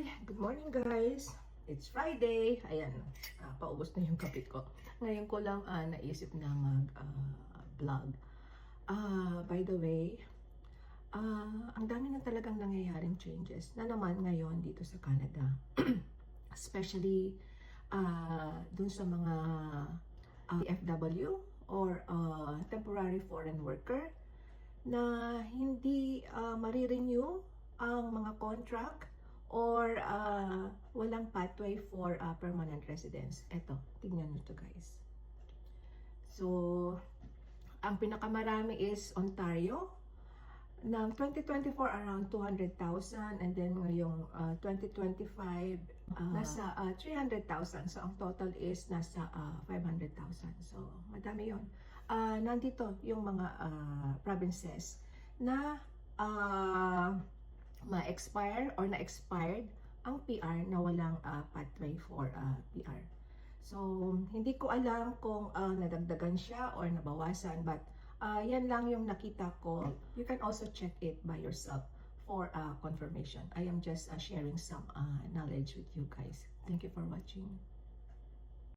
Good morning guys! It's Friday. Ayan, ah, paubos na yung kape ko. Ngayon ko lang ah, naisip na mag-vlog. Ah, by the way, ah, ang dami na talagang nangyayaring changes na naman ngayon dito sa Canada. Especially ah, dun sa mga ah, FW or ah, temporary foreign worker na hindi uh, marirenew ang mga contract or uh, walang pathway for uh, permanent residence. Eto, tingnan nyo to guys. So, ang pinakamarami is Ontario. Ng 2024, around 200,000 and then ngayong uh, 2025, uh, nasa uh, 300,000. So, ang total is nasa uh, 500,000. So, madami yon. Uh, nandito yung mga uh, provinces na uh, ma-expire or na-expired ang PR na walang uh, pathway for uh, PR. So, hindi ko alam kung uh, nadagdagan siya or nabawasan but uh, yan lang yung nakita ko. You can also check it by yourself for uh, confirmation. I am just uh, sharing some uh, knowledge with you guys. Thank you for watching.